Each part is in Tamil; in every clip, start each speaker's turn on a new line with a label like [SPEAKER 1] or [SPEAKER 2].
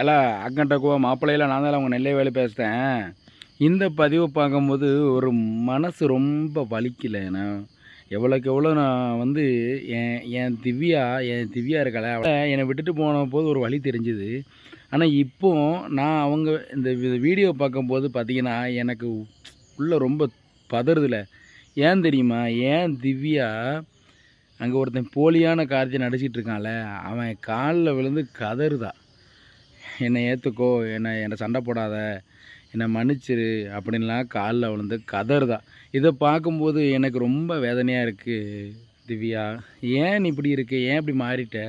[SPEAKER 1] ஏலா அக்கண்டக்குவா மாப்பிள்ளையில் நான் தான் அவங்க நெல்லை வேலை பேசுகிறேன் இந்த பதிவை பார்க்கும்போது ஒரு மனசு ரொம்ப வலிக்கல நான் எவ்வளோக்கு எவ்வளோ நான் வந்து என் என் திவ்யா என் திவ்யா இருக்கல அவளை என்னை விட்டுட்டு போன போது ஒரு வழி தெரிஞ்சுது. ஆனால் இப்போ நான் அவங்க இந்த வீடியோ பார்க்கும்போது பார்த்தீங்கன்னா எனக்கு உள்ளே ரொம்ப பதறுதில்ல ஏன் தெரியுமா? ஏன் திவ்யா அங்கே ஒருத்தன் போலியான காரியத்தை நடிச்சிட்ருக்கான்ல அவன் காலில் விழுந்து கதறுதா? என்னை ஏற்றுக்கோ என்னை என்னை சண்டை போடாத என்னை மன்னிச்சிரு அப்படின்லாம் காலில் விழுந்து கதறுதா. இதை பார்க்கும்போது எனக்கு ரொம்ப வேதனையாக இருக்குது திவ்யா. ஏன் நீ இப்படி இருக்கு? ஏன் இப்படி மாறிட்ட?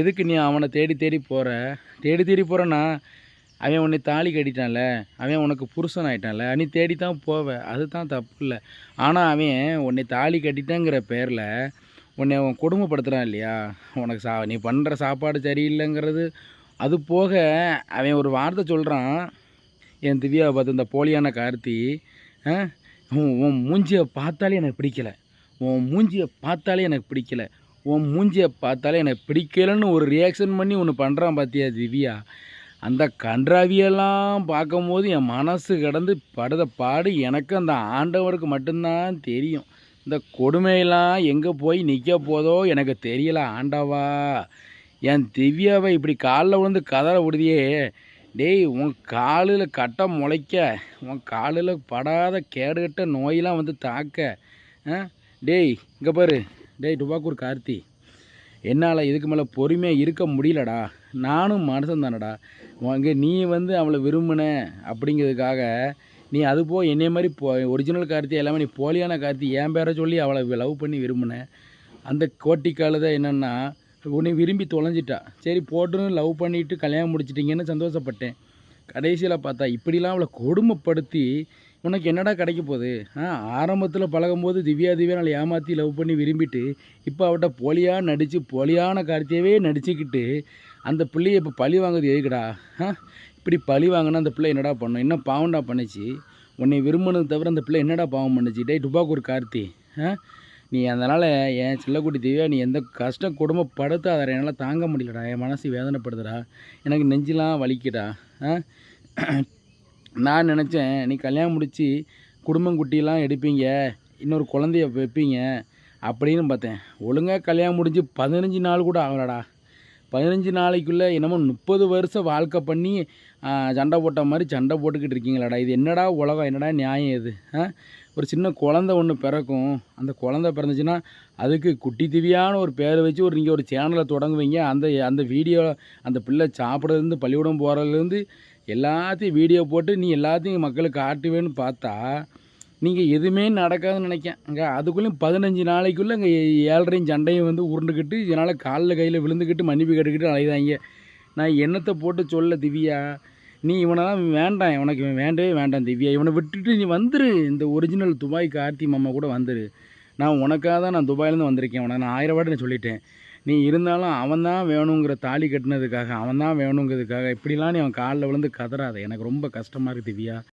[SPEAKER 1] எதுக்கு நீ அவனை தேடி தேடி போகிற தேடி தேடி போகிறேன்னா அவன் உன்னை தாலி கட்டிட்டான்ல. அவன் உனக்கு புருஷன் ஆயிட்டான்ல. நீ தேடி தான் போவ. அதுதான் தப்பு இல்லை. ஆனால் அவன் உன்னை தாலி கட்டிட்டேங்கிற பேரில் உன்னை அவன் கொடுமைப்படுத்துகிறான் இல்லையா? உனக்கு சா நீ பண்ணுற சாப்பாடு சரியில்லைங்கிறது அது போக அவன் ஒரு வார்த்தை சொல்கிறான் என் திவ்யாவை பார்த்து இந்த போலியான கார்த்தி உன் உன் மூஞ்சியை பார்த்தாலே எனக்கு பிடிக்கல. உன் மூஞ்சியை பார்த்தாலே எனக்கு பிடிக்கல. உன் மூஞ்சியை பார்த்தாலே எனக்கு பிடிக்கலைன்னு ஒரு ரியாக்ஷன் பண்ணி ஒன்று பண்ணுறான் பார்த்தியா திவ்யா? அந்த கன்றாவியெல்லாம் பார்க்கும்போது என் மனசு கிடந்து படுத பாடு எனக்கு அந்த ஆண்டவருக்கு மட்டும்தான் தெரியும். இந்த கொடுமையெல்லாம் எங்கே போய் நிற்க போதோ எனக்கு தெரியல ஆண்டவா. என் திவ்யாவை இப்படி காலில் விழுந்து கதற விடுதியே. டேய் உன் காலில் கட்டை முளைக்க உன் காலில் படாத கேடுகட்ட நோயெல்லாம் வந்து தாக்க. டேய் இங்கே பாரு. டேய் டுபாக்கூர் கார்த்தி. என்னால் இதுக்கு மேலே பொறுமையாக இருக்க முடியலடா. நானும் மனுஷன் தானடா. உங்க நீ வந்து அவளை விரும்பின அப்படிங்கிறதுக்காக நீ அது போ என்னைய மாதிரி போ ஒரிஜினல் கார்த்தி எல்லாமே நீ போலியான கார்த்தி என் பேரை சொல்லி அவளை லவ் பண்ணி விரும்பின. அந்த கோட்டி கழுதை என்னென்னா உன்னை விரும்பி தொலைஞ்சிட்டா. சரி போட்டுன்னு லவ் பண்ணிவிட்டு கல்யாணம் முடிச்சிட்டிங்கன்னு சந்தோஷப்பட்டேன். கடைசியில் பார்த்தா இப்படிலாம் அவளை கொடுமைப்படுத்தி உனக்கு என்னடா கிடைக்க போகுது? ஆ ஆரம்பத்தில் பழகும்போது திவ்யா திவ்யா நாளை ஏமாற்றி லவ் பண்ணி விரும்பிட்டு இப்போ அவட்ட போலியாக நடித்து போலியான கார்த்தியவே நடிச்சுக்கிட்டு அந்த பிள்ளைய இப்போ பழி வாங்குது எதுக்குடா? ஆ இப்படி பழி வாங்கினா அந்த பிள்ளை என்னடா பண்ணும்? என்ன பாவம்டா பண்ணுச்சு? உன்னை விரும்பினது தவிர அந்த பிள்ளை என்னடா பாவம் பண்ணுச்சு? டே டுபாக்கூர் கார்த்தி ஆ? நீ அதனால் என் சில்லக்குட்டி திவ்யா நீ எந்த கஷ்டம் குடும்பப்படுத்தாத என்னால் தாங்க முடியலடா. என் மனசு வேதனைப்படுதுடா. எனக்கு நெஞ்செலாம் வலிக்குடா ஆ? நான் நினச்சேன் நீ கல்யாணம் முடித்து குடும்பம் குட்டியெல்லாம் எடுப்பீங்க இன்னொரு குழந்தைய வைப்பீங்க அப்படின்னு பார்த்தேன். ஒழுங்காக கல்யாணம் முடிஞ்சு பதினஞ்சு நாள் கூட ஆகலடா. பதினஞ்சு நாளைக்குள்ளே என்னமோ முப்பது வருஷம் வாழ்க்கை பண்ணி சண்டை போட்ட மாதிரி சண்டை போட்டுக்கிட்டு இருக்கீங்களாடா. இது என்னடா உலகம்? என்னடா நியாயம் இது? ஆ? ஒரு சின்ன குழந்த ஒன்று பிறக்கும். அந்த குழந்த பிறந்துச்சுன்னா அதுக்கு குட்டி திவியான ஒரு பேரை வச்சு ஒரு நீங்கள் ஒரு சேனலை தொடங்குவீங்க. அந்த அந்த வீடியோ அந்த பிள்ளை சாப்பிட்றதுலேருந்து பள்ளிக்கூடம் போகிறதுலேருந்து எல்லாத்தையும் வீடியோ போட்டு நீ எல்லாத்தையும் மக்களுக்கு காட்டுவேன்னு பார்த்தா நீங்கள் எதுவுமே நடக்காதுன்னு நினைக்கேன் அங்கே அதுக்குள்ளேயும் பதினஞ்சு நாளைக்குள்ளே இங்கே ஏழரையும் சண்டையும் வந்து உருண்டுக்கிட்டு இதனால் காலில் கையில் விழுந்துக்கிட்டு மன்னிப்பு கேட்டுக்கிட்டு அலையுதாங்க நான் என்னத்தை போட்டு சொல்ல திவ்யா? நீ இவனை வேண்டாம் உனக்கு இவன் வேண்டவே வேண்டாம் திவ்யா. இவனை விட்டுட்டு நீ வந்துரு. இந்த ஒரிஜினல் துபாய் கார்த்தி மாமா கூட வந்துரு. நான் உனக்காக தான் நான் துபாயிலேருந்து வந்திருக்கேன். உனக்கு நான் ஆயிரம் வாட்டி நான் சொல்லிட்டேன். நீ இருந்தாலும் அவன் தான் வேணுங்கிற தாலி கட்டினதுக்காக அவன் தான் வேணுங்கிறதுக்காக இப்படிலாம் நீ அவன் காலில் விழுந்து கதறாத. எனக்கு ரொம்ப கஷ்டமாக இருக்குது திவ்யா.